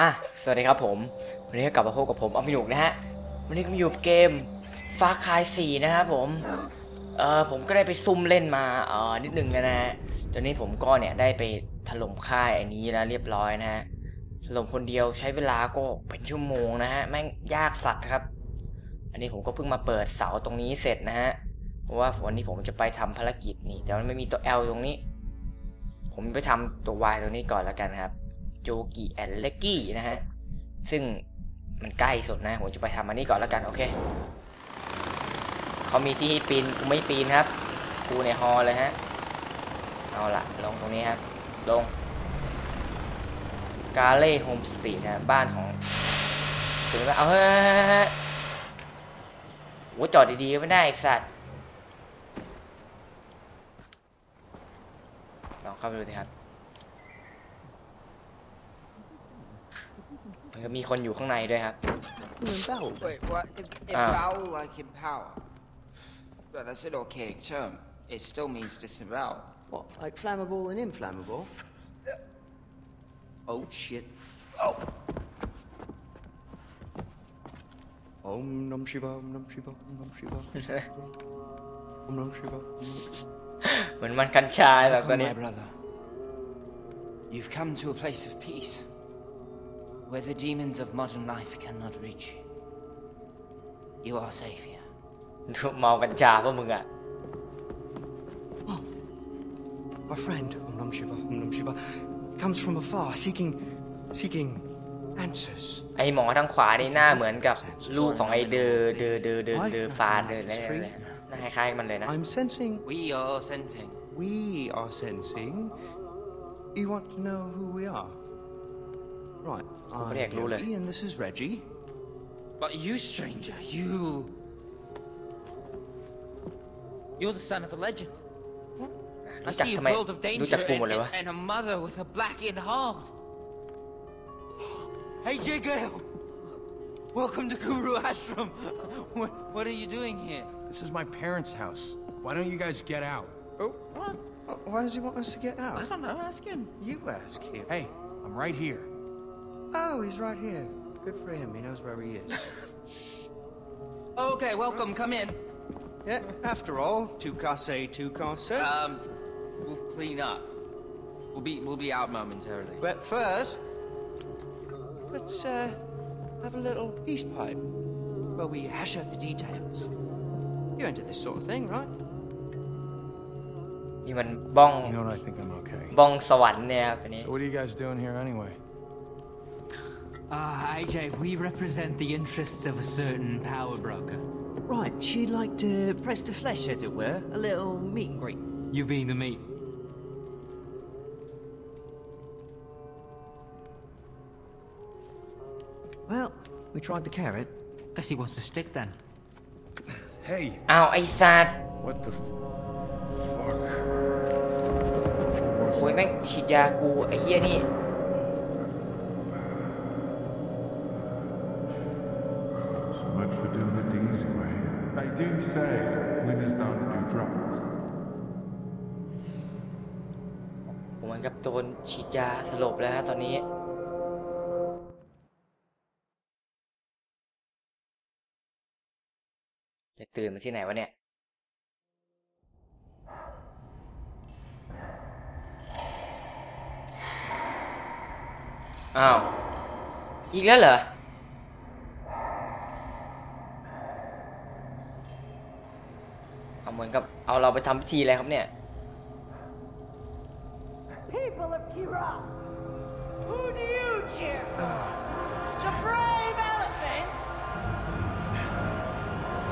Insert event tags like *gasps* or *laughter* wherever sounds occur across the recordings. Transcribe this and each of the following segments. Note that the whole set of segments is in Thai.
อะ สวัสดีครับผม วันนี้กลับมาพบกับผมอมินุกนะฮะ วันนี้ก็มาอยู่เกมฟาคาย4นะครับผม เออผมก็ได้ไปซุ่มเล่นมา เออนิดนึงแล้วนะฮะตอนนี้ผมก็เนี่ยได้ไปถล่มค่ายอันนี้แล้วเรียบร้อยนะฮะ ถล่มคนเดียวใช้เวลาก็เป็นชั่วโมงนะฮะ แม่งยากสัตว์ครับ อันนี้ผมก็เพิ่งมาเปิดเสาตรงนี้เสร็จนะฮะ เพราะว่าวันนี้ผมจะไปทำภารกิจนี่ แต่มันไม่มีตัว L ตรงนี้ ผมไปทำตัว Y ตรงนี้ก่อนแล้วกันครับ โจกิแอนเลกกี้นะฮะ ซึ่งมันใกล้สุดนะ ผมจะไปทำอันนี้ก่อนแล้วกัน โอเค เขามีที่ให้ปีน กูไม่ปีนครับ กูในฮอเลยฮะ เอาละลงตรงนี้ครับ ลง กาเล่โฮมสตรีทนะบ้านของถึงแล้วเอาเฮ้ยโอ้จอดดีๆก็ไม่ได้ไอ้สัตว์ลองเข้าไปดูสิครับ มันก็มีคนอยู่ข้างในด้วยครับ Wait, what? Em- Ah. Empower like empower. But that's an archaic term. It still means disembowel. What, like flammable and inflammable? Oh shit. Oh! Om Nam Shiva, Om Nam Shiva, Om Nam Shiva. Om Nam Shiva. Om Nam Shiva. เหมือนมันกัญชาแบบตอน Welcome, นี้ my brother. You've come to a place of peace, where the demons of modern life cannot reach you. You are safe here. ดูเมากัญชาพวกมึงอะ Our friend, Om Nam Shiva, Om Nam Shiva, comes from afar, seeking, seeking answers. ไอหมอทางขวานี่หน้าเหมือนกับลูกของไอเดอเดอเดอเดอเดอฟาเดออะไรอะไรหน้าคล้ายๆมันเลยนะ I'm sensing, We are sensing. we are sensing. You want to know who we are? Right. I'm Rick And this is Reggie. But you, stranger, you... You're the son of a legend. I see a world of eh? danger and, eh? and, a mother with a blackened heart. *gasps* Hey, J. Gale! Welcome to Guru Ashram. *laughs* What, are you doing here? This is my parents' house. Why don't you guys get out? Oh, what? Why does he want us to get out? I don't know. Ask him. You ask him. Hey, I'm right here. Oh, he's right here. Good for him. He knows where he is. *laughs* Okay, welcome. Come in. yeah, after all, two car say, two car say. Um, we'll clean up. We'll be we'll be out momentarily. but first, let's uh, have a little peace pipe where we hash out the details. You're into this sort of thing, right? นี่มันบ้อง You know what? I think I'm okay. บ้องสวรรค์เนี่ยครับอันนี้ So what are you guys doing here anyway? Ah, AJ, we represent the interests of a certain power broker. Right. She'd like to press the flesh, as it were, a little meet and greet. You being the meat. Well, we tried the carrot. Guess he wants to stick then. Hey, อ้าวไอสัตว์ what the? F- โอ้ยแม่งฉีดยากูไอเฮียนี่ โดนฉีดยาสลบแล้วฮะตอนนี้จะตื่นมาที่ไหนวะเนี่ย อ้าว อีกแล้วเหรอเอาเหมือนกับเอาเราไปทำพิธีอะไรครับเนี่ย Kira, who do you cheer for? The brave elephants?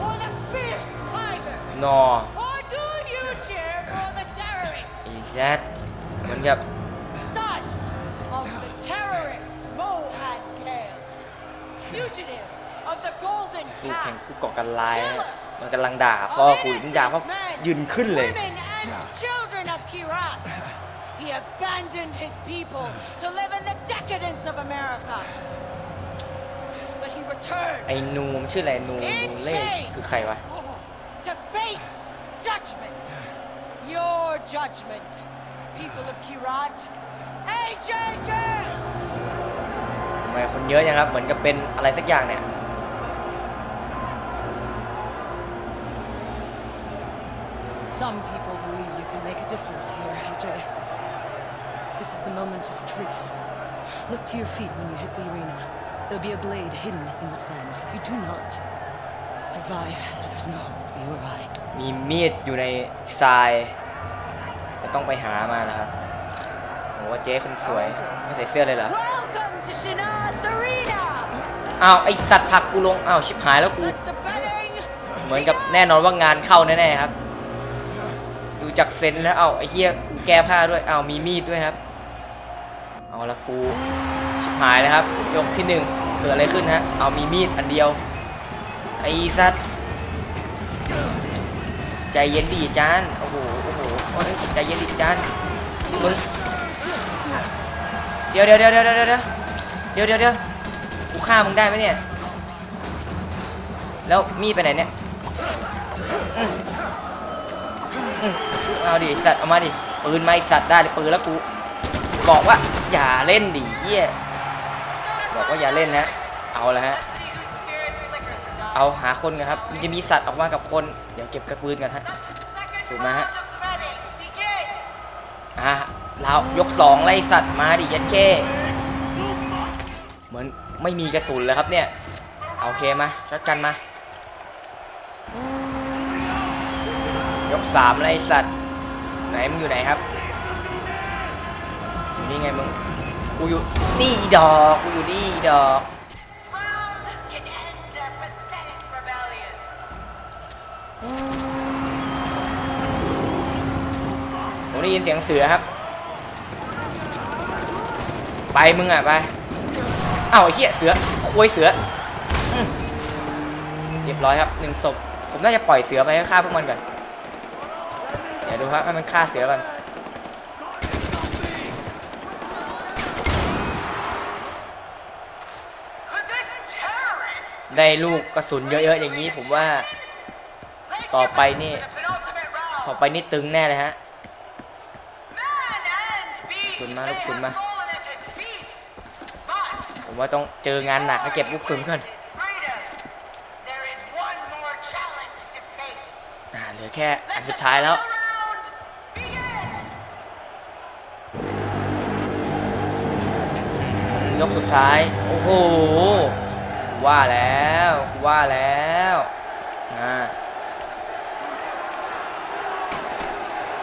Or the fierce tiger? นอ Or do you cheer for the terrorists? อีแซดเหมือนกับ Son of the terrorist Mohad Gale, fugitive of the Golden คู่แข่ง Path, คู่ก่อการร้ายนะมันกำลังด่าพ่อ of กูถึงด่าพ่อ innocent men, ยืนขึ้นเลย women abandoned his people to live in the decadence of America. But he returned ไอ้นูมนชื่ออะไรนูนูเล่คือใครวะ to face judgment. Your judgment, people of Kirat. AJ Gale! ทำไมคนเยอะยังครับ เหมือนกับเป็นอะไรสักอย่างเนี่ย Some people believe you can make a difference here, AJ. This is the moment of truth. Look to your feet when you hit the arena. There'll be a blade hidden in the sand. If you do not survive, there's no hope for you or I. มีมีดอยู่ในทรายจะต้องไปหามานะครับโอ้เจ๊คนสวยไม่ใส่เสื้อเลยเหรอ Welcome to Shinad Arena! อ้าวไอสัตว์ผลักกูลงอ้าวชิบหายแล้วกู Let the betting เหมือนกับแน่นอนว่างานเข้าแน่ๆครับ ดูจากเซนแล้วเอาไอ้เหี้ยกูแก้ผ้าด้วยเอามีมีดด้วยครับ เอาละกูชิบหายแล้วครับ ยกที่หนึ่งเกิดอะไรขึ้นฮะ เอามีมีดอันเดียว ไอ้สัตว์ใจเย็นดิจาน โอ้โห โอ้โหโอ้ยใจเย็นดิจานมึงเดี๋ยวเดี๋ยวเดี๋ยวเดี๋ยวเดี๋ยวเดี๋ยวเดี๋ยวเดี๋ยวเดี๋ยวกูฆ่ามึงได้ไหมเนี่ย แล้วมีดไปไหนเนี่ยเอาดิสัตว์เอามาดิปืนมาไอสัตว์ได้เลยปืนแล้วกู บอกว่าอย่าเล่นดิเฮียบอกว่าอย่าเล่นนะ เอาละฮะ เอาหาคนกันครับ มันจะมีสัตว์ออกมากับคน เดี๋ยวเก็บกระปืนกันฮะสูกไหมฮะ อะเรายกสองไล่สัตว์มาดิยันเคเหมือนไม่มีกระสุนเลยครับเนี่ยเอาโอเคมาชัดกันมา ยกสามไล่สัตว์ ไหนมึงอยู่ไหนครับ นี่ไงมึง กูอยู่นี่ดอก กูอยู่นี่ดอก ผมได้ยินเสียงเสือครับ ไปมึงอะ ไปเอ้าไอ้เหี้ยเสือคุยเสืออเรียบร้อยครับหนึ่งศพผมน่าจะปล่อยเสือไปให้ฆ่าพวกมันก่อน เดี๋ยวดูครับให้มันฆ่าเสือก่อน ได้ลูกกระสุนเยอะๆอย่างนี้ผมว่า ต่อไปนี่ ต่อไปนี่ตึงแน่เลยฮะสุนมาลูกสุนมา ผมว่าต้องเจองานหนักเก็บลูกซุนก่อนอ่าเหลือแค่อันสุดท้ายแล้วยกสุดท้าย โอ้โห ว่าแล้วว่าแล้วอ่า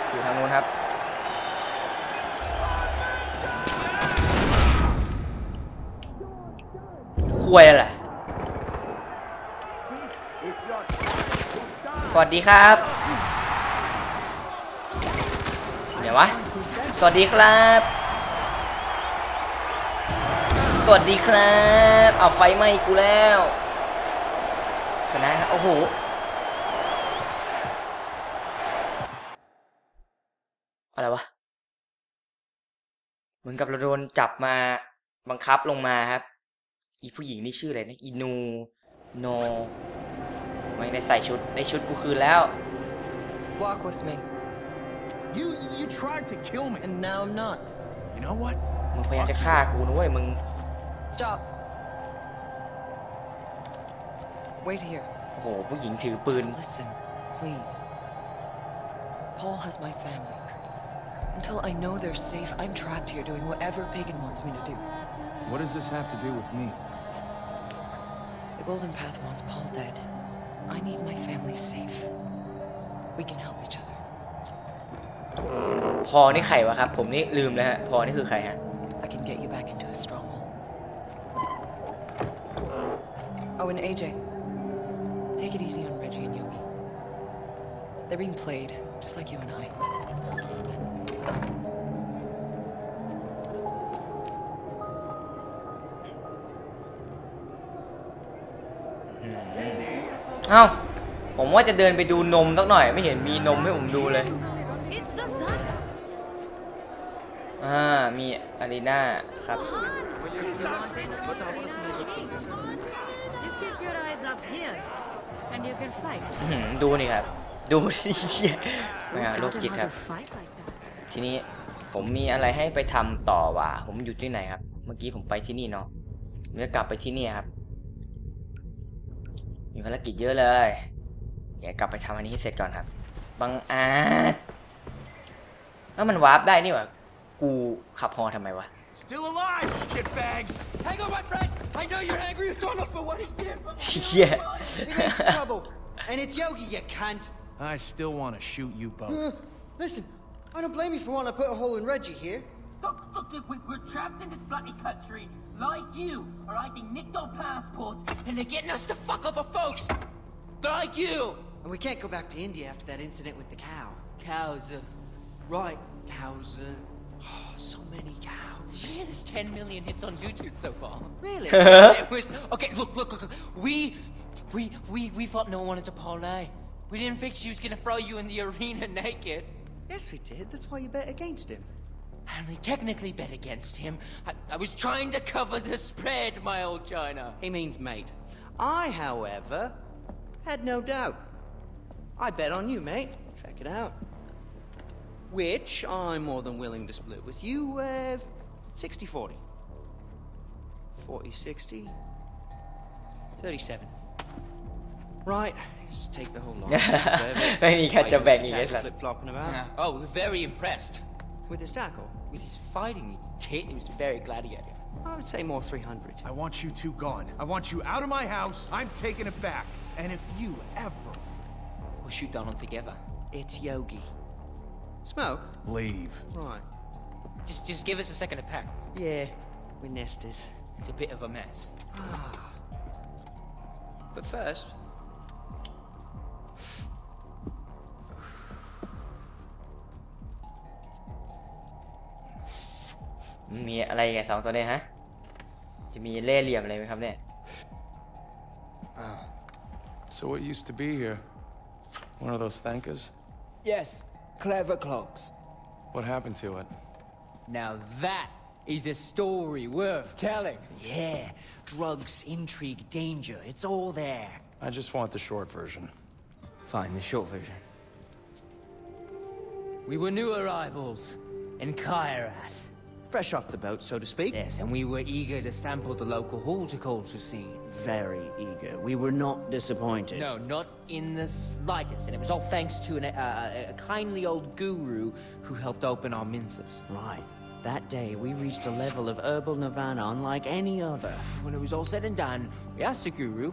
อยู่ทางนู้นครับคุยอะไรสวัสดีครับเดี๋ยววะ สวัสดีครับ วัสดีครับ เอาไฟไหม้กูแล้ว ชนะโอ้โหอะไรวะเหมือนกับเราโดนจับมาบังคับลงมาครับ อีผู้หญิงนี่ชื่ออะไรนะอีนูโนไม่ได้ใส่ชุดได้ชุดกูคืนแล้ว Walk with me, You you tried to kill me. and now I'm not. You know what? มึงพยายามจะฆ่ากูนะเว้ยมึง Stop. Wait here. โอ้โห ผู้หญิงถือปืน Just listen, please. Paul has my family. Until I know they're safe, I'm trapped here doing whatever Pagan wants me to do. What does this have to do with me? The Golden Path wants Paul dead. I need my family safe. We can help each other. พอนี่ใครวะครับ ผมนี่ลืมแล้วฮะ พอนี่คือใครฮะ They're being played, just like you and I. เอ้าผมว่าจะเดินไปดูนมสักหน่อย ไม่เห็นมีนมให้ผมดูเลย It's the sun. อ่า มีอารีนาครับ You keep your eyes up here, and you can fight. อื้อหือดูนี่ครับ ดูสิเหี้ยอ่าโรค Don't จิต know ค how รับ to fight like that. ทีนี้ผมมีอะไรให้ไปทำต่อว่ะผมอยู่ที่ไหนครับ เมื่อกี้ผมไปที่นี่เนาะผมจะกลับไปที่นี่ครับ มีภารกิจเยอะเลยเดี๋ยวกลับไปทำอันนี้ให้เสร็จก่อนครับ บังอาจแล้วมันวาร์ปได้นี่หว่ากูขับฮอทำไมวะ Still alive, shitbags! Hang on, my friend! I know you're angry with Donald for what he did, but เชี่ย It makes trouble. And it's Yogi, you cunt. I still want to shoot you Uh, both. listen, I don't blame you for wanting to put a hole in Reggie here. Look, look, look, we- we're trapped in this bloody country. Like you, are hiding nicked our passports, and they're getting us to fuck over folks. Like you. And we can't go back to India after that incident with the cow. Cows. Uh, Right, cows. Uh, oh, so many cows. Did you hear there's 10 million hits on YouTube so far. Really? *laughs* it was okay. Look, look, look. look. We, we, we, we thought no one wanted to parlay. We didn't think she was gonna throw you in the *laughs* arena naked. yes, we did. That's why you bet against him. I only technically bet against him. I, I was trying to cover the spread, my old China. He means mate. I, however, had no doubt. I bet on you, mate. Check it out. Which I'm more than willing to split with you, uh, 60 40. 40 60. 37. Right, just take the whole lot. *laughs* then you catch a back. you get flip-flopping about. Yeah. Oh, very impressed. With his tackle? With his fighting, he was very gladiator. I would say more 300. I want you two gone. I want you out of my house. I'm taking it back. And if you ever... We'll shoot Donald together. It's Yogi. Smoke? Leave. Right. Just, just give us a second to pack. Yeah, we're nesters. It's a bit of a mess. Ah. but first, มีอะไรไงสองตัวเนี้ฮะ จะมีเล่ห์เหลี่ยมอะไรไหมครับเนี่ย So what used to be here? One of those thankers? Yes, clever clogs. What happened to it? Now that is a story worth telling. yeah, drugs, intrigue, danger, it's all there. I just want the short version. Fine, the short version. We were new arrivals in Kairat. Fresh off the boat, so to speak. Yes, and we were eager to sample the local horticulture scene. Very eager. We were not disappointed. No, not in the slightest. And it was all thanks to an, uh, a kindly old guru who helped open our minces. Right. That day, we reached a level of herbal nirvana unlike any other. When it was all said and done, we asked the guru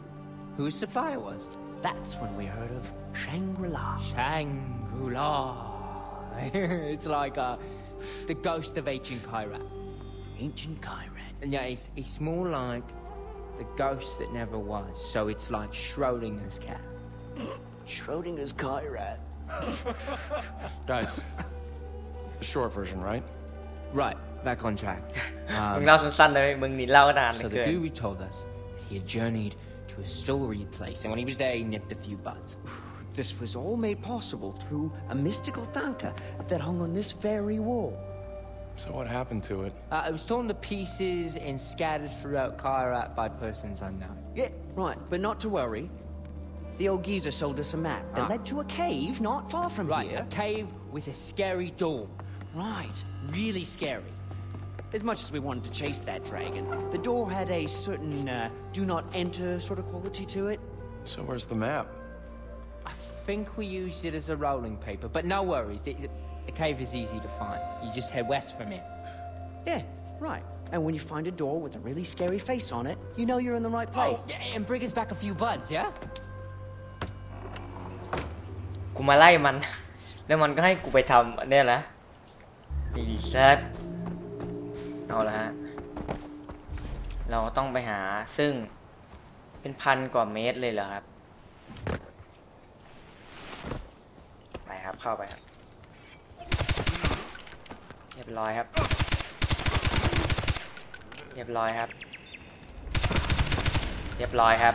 who his supplier was. That's when we heard of Shangri-La. Shangri-La. *laughs* it's like uh, the ghost of ancient Kyrat. Ancient Kyrat? And yeah, it's, it's more like the ghost that never was. So it's like Schrodinger's cat. Schrodinger's Kyrat. *laughs* Guys, the short version, right? Right, back on track. *laughs* Um, so the guru told us he had journeyed to a storied place, and when he was there, he nipped a few butts. This was all made possible through a mystical tanka that hung on this very wall. So what happened to it? Uh, it was torn to pieces and scattered throughout Kairat by persons unknown. Yeah, right, but not to worry. The old geezer sold us a map that Ah. led to a cave not far from Right, here. a cave with a scary door. Right, really scary. As much as we wanted to chase that dragon, the door had a certain uh, do not enter sort of quality to it. So where's the map? I think we used it as a rolling paper, but no worries. The, the- the cave is easy to find. You just head west from it. Yeah, right. And when you find a door with a really scary face on it, you know you're in the right place. Oh, yeah, and bring us back a few buds, yeah? กูมาไล่มัน แล้วมันก็ให้กูไปทำอันเนี่ยนะอีซัดเอาละฮะ เราต้องไปหาซึ่งเป็นพันกว่าเมตรเลยเหรอครับ ไป ครับ เข้าไปครับ เรียบร้อยครับ เรียบร้อยครับ เรียบร้อยครับ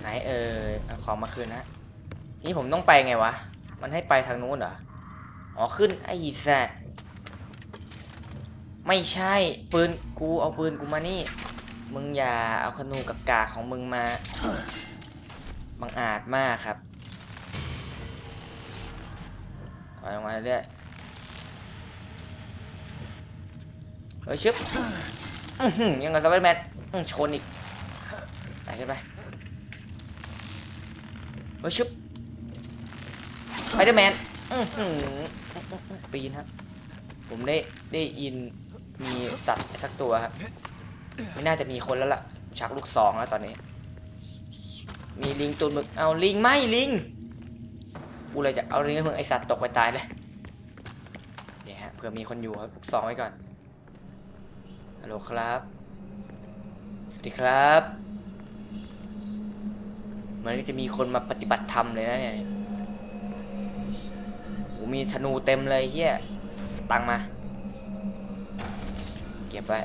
ไหนเออเอาของมาคืนนะนี่ผมต้องไปไงวะ มันให้ไปทางนู้นเหรอ อ๋อขึ้นไอ้แซดไม่ใช่ปืนกูเอาปืนกูมานี่ มึงอย่าเอาขนูกับกาของมึงมาบังอาจมากครับไปลงมาเรื่อยเฮ้ยชึบยังกับสไปเดอร์แมนชนอีกไปขึ้นไปเฮ้ยชึบไปเดอร์แมนปีนครับ ผมได้ได้ยินมีสัตว์สักตัวครับ ไม่น่าจะมีคนแล้วล่ะ ชักลูกซองแล้วตอนนี้ มีลิงตัวมึกเอาลิงไม่ลิงกูเลยจะเอาลิงให้มึงไอสัตว์ตกไปตายเลยเนี่ยฮะเผื่อมีคนอยู่ครับลูกซองไว้ก่อนฮัลโหลครับ สวัสดีครับเหมันก็จะมีคนมาปฏิบัติธรรมเลยนะเนี่ยโอ้มีธนูเต็มเลยเฮียตังมา เก็บไว้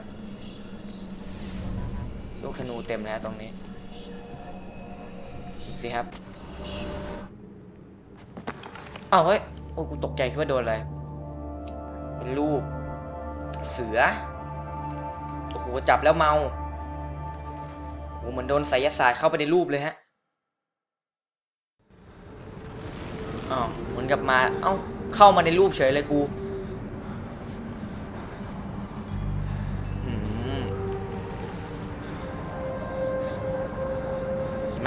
ลูกธนูเต็มแล้วตรงนี้สิครับอ้าวเฮ้ย โอ้กูตกใจคิดว่าโดนอะไร เป็นรูป เสือ โอ้โห จับแล้วเมา โอ้เหมือนโดนไสยศาสตร์เข้าไปในรูปเลยฮะอ้าวเหมือนกับมา เอ้า เข้ามาในรูปเฉยเลยกู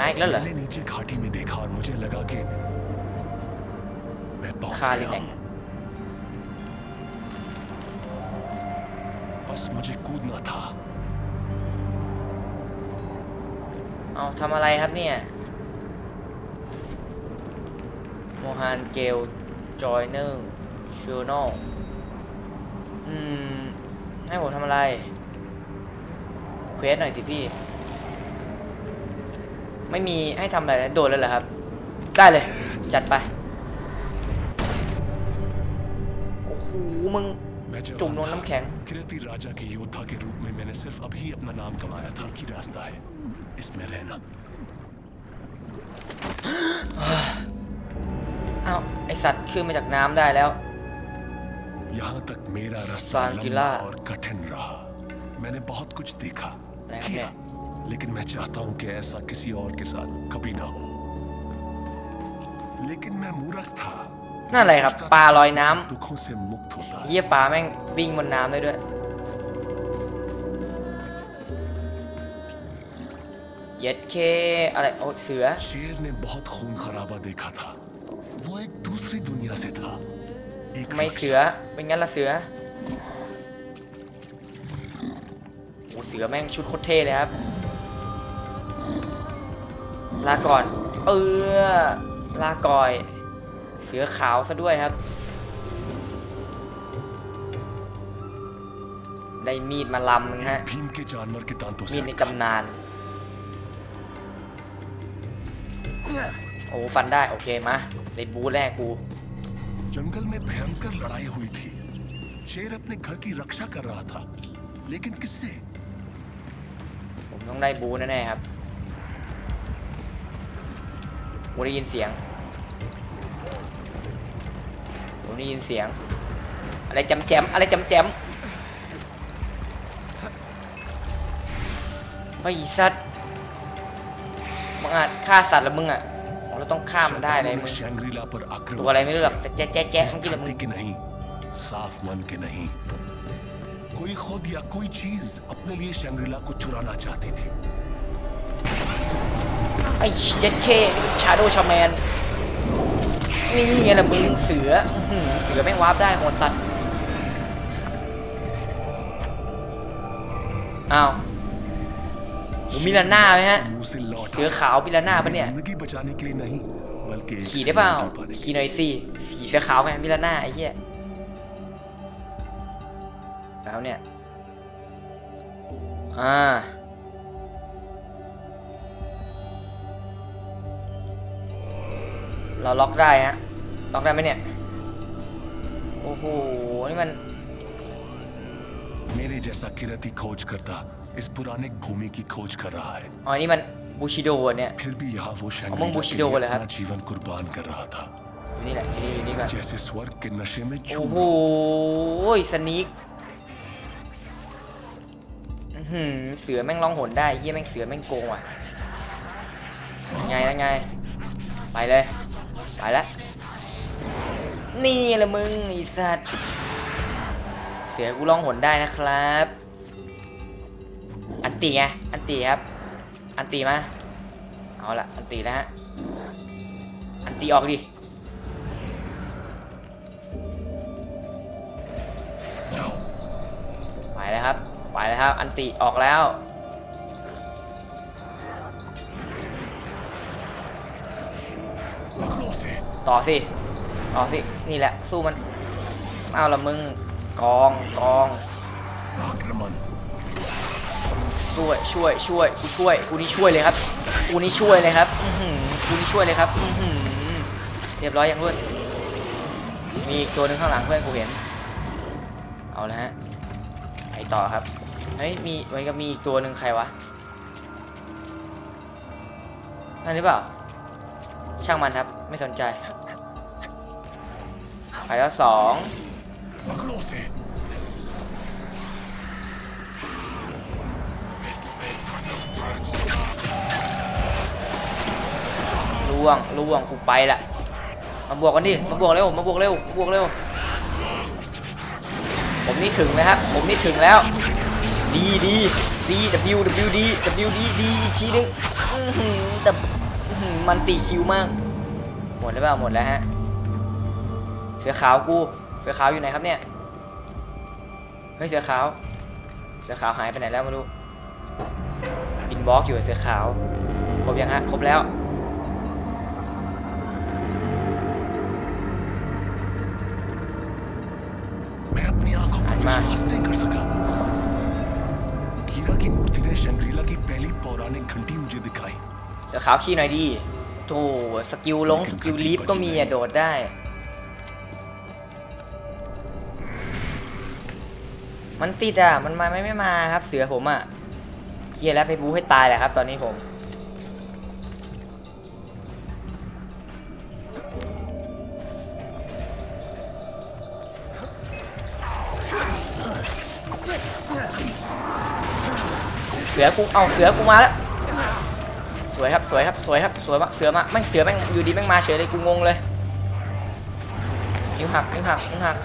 ม้าอีกแล้วเหรอ मैंने नीचे घाटी में देखा और मुझे लगा कि मैं पहुंच खाली गया नहीं। हूं बस मुझे कूदना था เอาทำอะไรครับเนี่ย โมฮานเกล จอยเนอร์ชูโนอืม ให้ผมทำอะไร เควสหน่อยสิพี่ ไม่มีให้ทำอะไรนะโดนแล้วเหรอครับ ได้เลย จัดไป โอ้โห มึง मैं จุ่ม जवान ลง था น้ำแข็ง किरती राजा के योद्धा के रूप में मैंने सिर्फ अभी अपना नाम कमाया था एक ही रास्ता है इसमें रहना อ้าว ไอสัตว์ขึ้นมาจากน้ำได้แล้ว यहाँ तक मेरा रास्ता सांकिला। लंबा और कठिन रहा मैंने बहुत कुछ देखा नहीं, किया लेकिन मैं चाहता हूं कि ऐसा किसी और के साथ कभी ना हो लेकिन मैं मूर्ख था นั่นอะไรครับ ปลาลอยน้ำ दुखों से मुक्त होता है เฮียปลาแม่งวิ่งบนน้ำได้ด้วย เย็ดเค อะไร โอ้เสือ शेर ने बहुत खून खराबा देखा था वो एक दूसरी दुनिया से था एक ทำไมเสือ เป็นงั้นละเสือโอ้เสือแม่งชุดโคตรเท่เลยครับ ลาก่อน เออ ลาก่อย เสือขาวซะด้วยครับ ได้มีดมาลำนึงฮะ भीम के जानवर के दांतों มี से ดใน हटकर। ตำนาน โอ้ฟันได้ โอเคมาได้บูแรกกู जंगल में भयंकर लड़ाई हुई थी शेर अपने घर की रक्षा कर रहा था लेकिन किससे ผมต้องได้บูแน่ๆครับ กูได้ยินเสียง ผมได้ยินเสียง อะไรจำแจมอะไรจำแจมไอ้สัตว์มึงอาจฆ่าสัตว์แล้วมึงอ่ะเราต้องฆ่ามันได้เลย शैतानों มึ ने ง शैंग्रीला पर ตัวอะไร आक्रमण ไม่รู้หรอกแต่แจ๊ะแจ๊ะแจ๊ะ इस เมื่อกี้แหละมึง धरती के नहीं साफ मन के नहीं कोई खुद या कोई चीज अपने लिए शैंग्रीला को चुराना चाहती थी ไอ้เย็ดเคชาโดชาแมน นี่ไงล่ะมึงเสือ เสือแม่งวาร์ปได้หมดสัตว์ อ้าวมิลาน่าไหมฮะ เสือขาวมิลาน่าปะเนี่ย ขี่ได้เปล่า ขี่หน่อยสิขี่เสือขาวไงมิลาน่าไอ้เหี้ยแล้วเนี่ย อ่า เราล็อกได้ฮะ ล็อกได้ไหมเนี่ย โอ้โห นี่มัน मेरे जैसा किरती खोज करता इस पुराने भूमि की खोज कर रहा है อ๋อ นี่มันบูชิโดเนี่ย फिर भी यहाँ वो अमंग शैंग्रीला के बुशिडो लिए वाला है। अपना जीवन कुर्बान कर रहा था นี่แหละที่นี่อยู่นี่ก่อน जैसे स्वर्ग के नशे में โอ้ झूम โหสนิกอื้อหือเสือแม่งร้องหนได้เฮียแม่งเสือแม่งโกงว่ะยังไงยังไง ไปเลย ไปแล้วนี่แหละมึงไอสัตว์ เสือกูร้องหนได้นะครับ อันตีไง อันตีครับ อันตีมา เอาละอันตีแล้วฮะ อันตีออกดิไปแล้วครับ ไปแล้วครับ อันติออกแล้ว ต่อสิต่อสินี่แหละสู้มันเอาละมึงกองกองช่วยช่วยช่วยกูช่วยกูนี่ช่วยเลยครับกูนี่ช่วยเลยครับอือหือกูนี่ช่วยเลยครับอือหือเรียบร้อยยังเพื่อนมีอีกตัวหนึ่งข้างหลังเพื่อนกูเห็นเอาละฮะไปต่อครับเฮ้ยมีมันก็มีอีกตัวหนึ่งใครวะนั่นหรือเปล่าช่างมันครับ ไม่สนใจไปแล้วสองล่วงล่วงกูไปละมาบวกกันดิมาบวกเร็วมาบวกเร็วมาบวกเร็ว ผมนี่ถึงนะครับ ผมนี่ถึงแล้ว ดีดีดี W W D W D D อีกทีนึงอื้อหือแต่อื้อหือมันตีคิวมาก หมดแล้วเปล่าหมดแล้วฮะเสือขาวกูเสือขาวอยู่ไหนครับเนี่ยเฮ้ยเสือขาวเสือขาวหายไปไหนแล้วไม่รู้บินบล็อกอยู่เสือขาวครบยังฮะครบแล้วมาเสือขาวขี้หน่อยดี โธ่สกิลลงสกิลลีฟก็มีอะโดดได้ มันติดอะมันมาไม่ไม่มาครับเสือผมอะเฮียแล้วไปบูให้ตายแหละครับ ตอนนี้ผม เสือกูเอาเสือกูมาแล้วส วยครับสวยครับสวยครับสวยมากเสือมาแม่งเสือแม่งอยู่ดีแม่งมาเฉยเลยกูงงเลยนิ้วหักนิ้วหักนิ้วหัก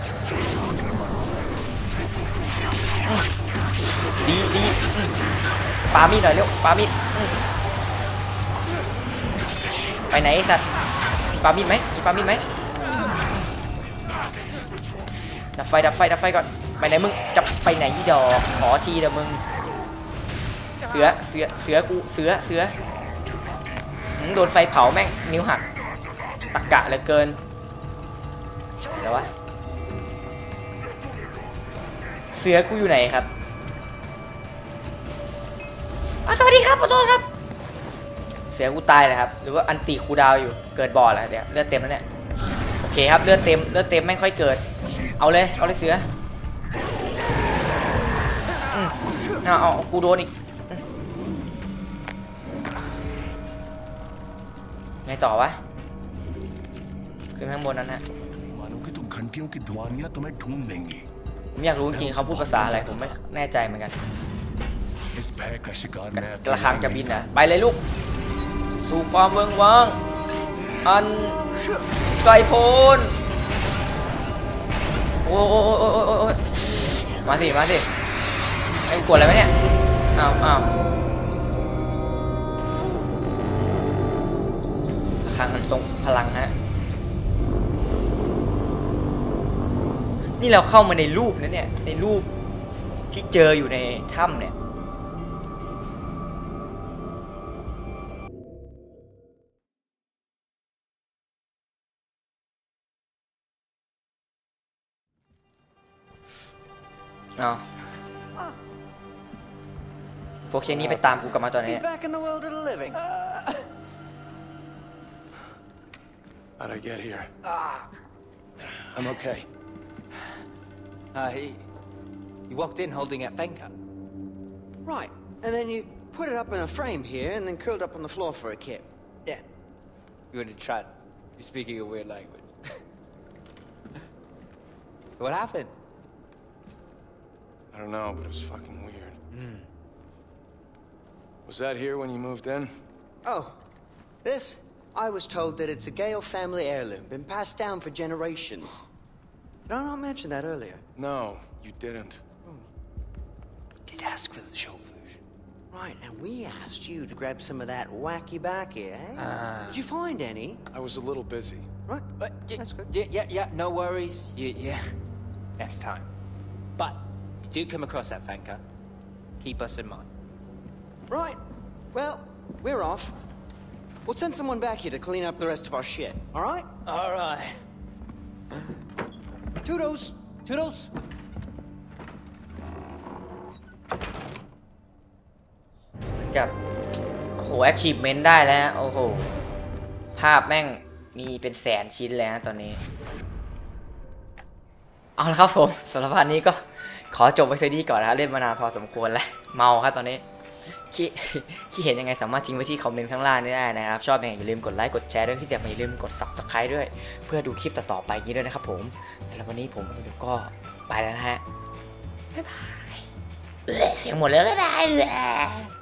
ดีดีปามีดหน่อยเร็วปามีดไปไหนไอสัตว์มีปามีดไหมมีปามีดไหมดับไฟดับไฟดับไฟก่อนไปไหนมึงจะไปไหนอีดอกขอทีเดี๋ยวมึงเสือเสือเสือกูเสือเสือ โดนไฟเผาแม่งนิ้วหักตักกะเหลือเกินแล้ววะเสือกูอยู่ไหนครับสวัสดีครับขอโทษครับ เสือกูตายเลยครับ หรือว่าอันติคูดาวอยู่เกิดบ่อแล้วเดี๋ยวเลือดเต็มแล้วเนี่ยโอเคครับเลือดเต็มเลือดเต็มไม่ค่อยเกิด เอาเลยเอาเลยเสืออืมเอาเอาเอากูโดนอีก ไงต่อวะ ขึ้นข้างบนนั้นฮะ मानोगे तो घंटियों की ध्वनियां तुम्हें ढूंढ लेंगी ผมอยากรู้จริงๆเขาพูดภาษาอะไร ผมไม่แน่ใจเหมือนกัน इस भय का शिकार मैं กระคังจะบินอ่ะ ไปเลยลูก สู่ความเวิงว่าง อันไกลโพ้นโอ้โอ้โอ้โอ้โอ้โอ้มาสิ มาสิไอ้กูกดอะไรไหมเนี่ย อ้าวอ้าว กระคังมันทรงพลังฮะ นี่เราเข้ามาในรูปนะเนี่ย ในรูปที่เจออยู่ในถ้ำเนี่ย เอาพวกเชนนี้ไปตามกูกลับมาตอนไหน How'd I get here? Ah. I'm okay. Uh, he, he walked in holding a Benka. Right, and then you put it up in a frame here and then curled up on the floor for a kip. Yeah. You in a trance. You're speaking a weird language. *laughs* what happened? I don't know, but it was fucking weird. Was that here when you moved in? Oh, this? I was told that it's a Gale family heirloom, been passed down for generations. Did I not mention that earlier? No, you didn't. Did ask for the short version. Right, and we asked you to grab some of that wacky backy, eh? Ah. Did you find any? I was a little busy. Right, But y- That's good. Yeah, yeah, yeah, no worries. Yeah, yeah. *laughs* Next time. But you do come across that Fanka, keep us in mind. right. Well, we're off. We'll send someone back here to clean up the rest of our shit, all right? All right. Toodles! Toodles. กับโอ้โห achievement ได้แล้ว โอ้โห ภาพแม่งมีเป็นแสนชิ้นแล้วตอนนี้ เอาละครับผมสำหรับวันนี้ก็ขอจบไว้เท่านี้ก่อนนะเล่นมานานพอสมควรแล้ว เมาครับตอนนี้ คิดคิดเห็นยังไงสามารถทิ้งไว้ที่คอมเมนต์ข้างล่างนี้ได้นะครับ ชอบยังไงอย่าลืมกดไลค์กดแชร์ด้วยที่สำคัญอย่าลืมกด subscribe ด้วย เพื่อดูคลิปต่อๆไปนี้ด้วยนะครับผมสำหรับวันนี้ผมก็ไปแล้วนะฮะบ๊ายบายเอ้ยเสียงหมดเลยบ๊ายบาย